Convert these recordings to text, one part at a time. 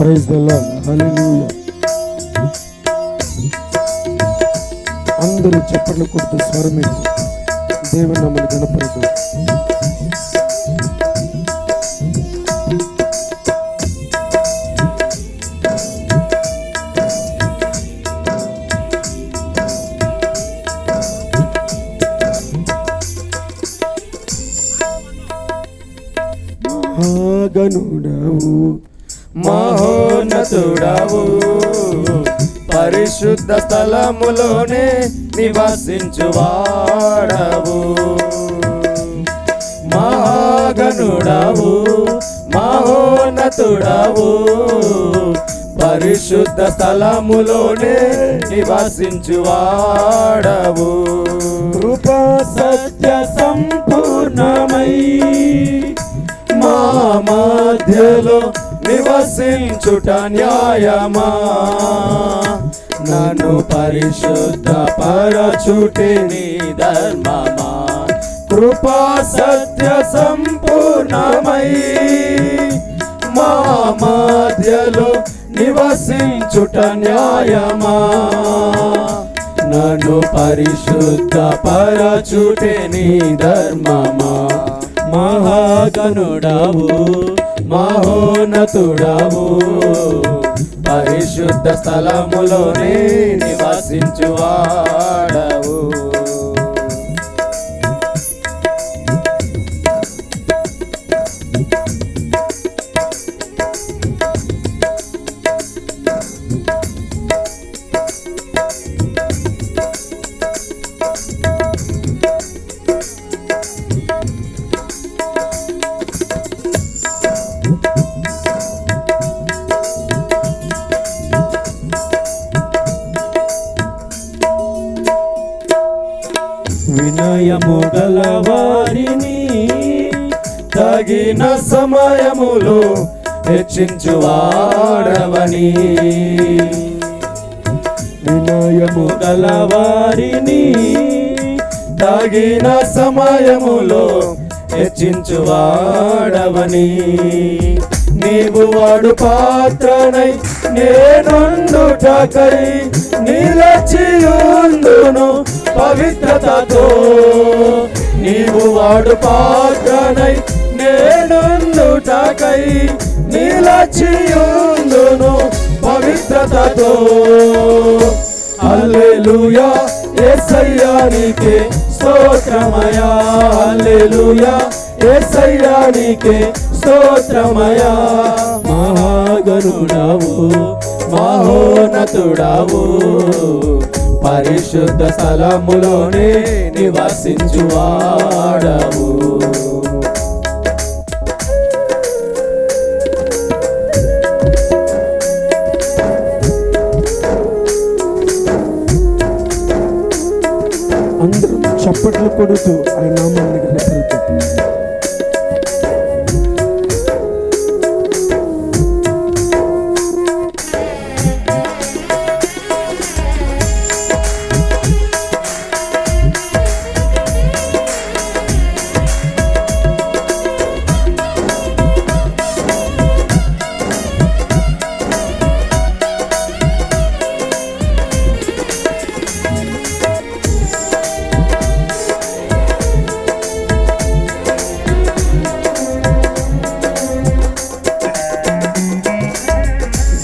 Praise the lord హల్లెలూయా అందరూ చప్పట్లు కొడుతూ స్వరమెత్తి దేవుని నమ్మని గణపడతాం మహాగణుడవు మహోన్నతుడవు. పరిశుద్ధ స్థలములోనే నివసించువాడవు. మహాగనుడవు మహోన్నతుడవు. పరిశుద్ధ స్థలములోనే నివసించువాడవు. కృపా సత్య సంపూర్ణమై మా మధ్యలో దర్శించుట న్యాయమా? నన్ను పరిశుద్ధ పరచుటి నీ ధర్మమా? కృపా సత్య సంపూర్ణమై మా మధ్యలో నివసించుట న్యాయమా? నన్ను పరిశుద్ధ పరచుటే నీ ధర్మమా? మహాగనుడవు మహోన్నతుడవు. పరిశుద్ధ స్థలములోనే నివసించువాడవు. తగిన సమయములో హెచ్చించువాడవని వినయము గల వారిని తగిన సమయములో హెచ్చించువాడవని నీవు వాడు పాత్రనై నేనుండుటకై నిలచియుందును పవిత్రతతో. నీవు వాడు పాత్రనై నేనుండుటకై నిలచియుందును పవిత్రతతో. హల్లెలూయా యేసయ్యా నీకే స్తోత్రమయా. హల్లెలూయా యేసయ్యా నీకే స్తోత్రమయా. మహాగరుడవు మహోన్నతుడవు. పరిశుద్ధ స్థలములోనే నివసించువాడవు. చప్పట్లు కొడుతూ ఆయన నామాన్ని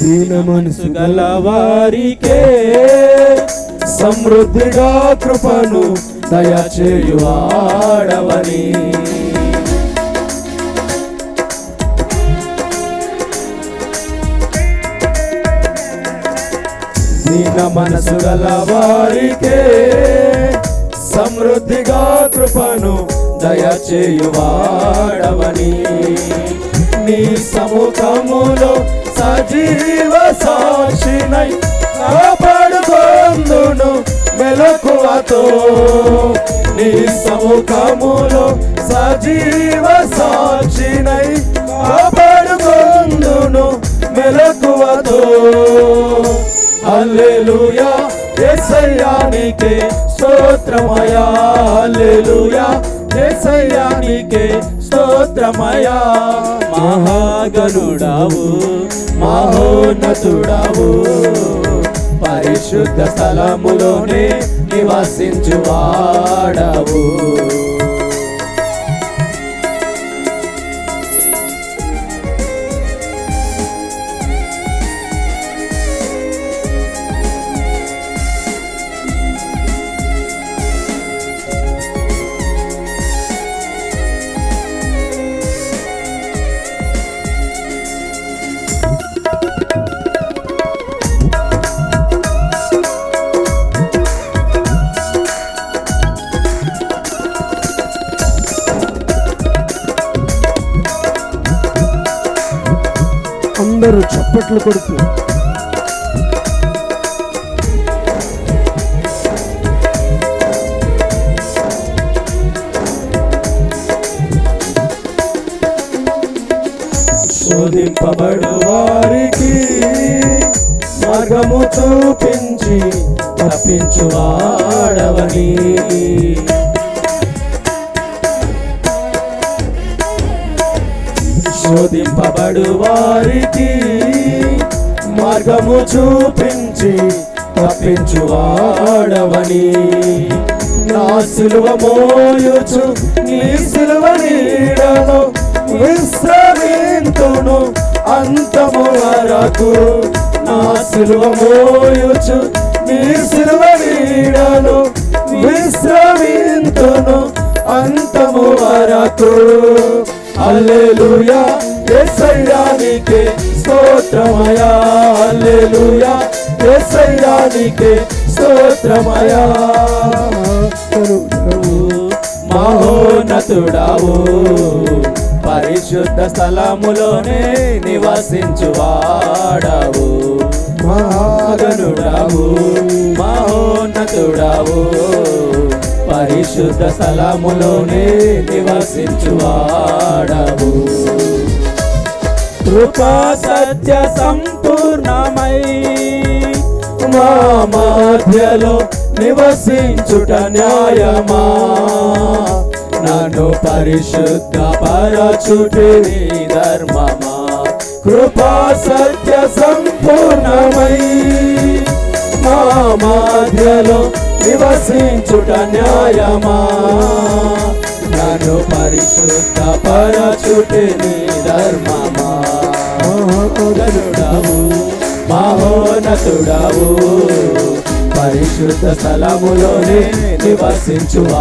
దీన మనసు గల వారికే సమృద్ధిగా కృపను దయచేయువాడవని. దీన మనసు గల వారికే సమృద్ధిగా కృపను దయచేయువాడవని. నీ సముఖములో సజీవ సాక్షినై కాపాడుకొందును మెలకువతో. నీ సముఖములో సజీవ సాక్షినై కాపాడుకొందును మెలకువతో. Alleluia యేసయ్యానికే స్తోత్రమయా alleluia యేసయ్యానికే స్తోత్రమయా మహాగణుడావు మహోన్నతుడావు. పరిశుద్ధ స్థలములోనే నివసించువాడవు. చప్పట్లు కొడుతూ. శోధింపబడు వారికి మార్గము చూపించి తప్పించువాడవని. శోధింపబడు వారికి మార్గము చూపించి తప్పించువాడవని. నా సిలువ మోయుచు నీ సిలువ నీడను విశ్రమింతును అంతము వరకు. నా సిలువ మోయుచు నీ సిలువ నీడను విశ్రమింతును అంతము వరకు. హల్లెలూయా యేసయ్యానికే స్తోత్రమయా హల్లెలూయా యేసయ్యానికే స్తోత్రమయా మహోన్నతుడావు పరిశుద్ధ స్థలములోనే నివసించువాడవు. మహాగనుడావు మహోన్నతుడావు పరిశుద్ధ స్థలములోనే నివసించువాడవు. కృపా సత్య సంపూర్ణమై మా మధ్యలో నివసించుట న్యాయమా? నన్ను పరిశుద్ధ పరచుటిని ధర్మమా? కృపా సత్య సంపూర్ణమై మా మధ్యలో నివసించుట న్యాయమా? నన్ను పరిశుద్ధ పరచుటే నీ ధర్మమా? మహోన్నతుడావు మహోన్నతుడావు పరిశుద్ధ స్థలములోనే నివసించువాడవు.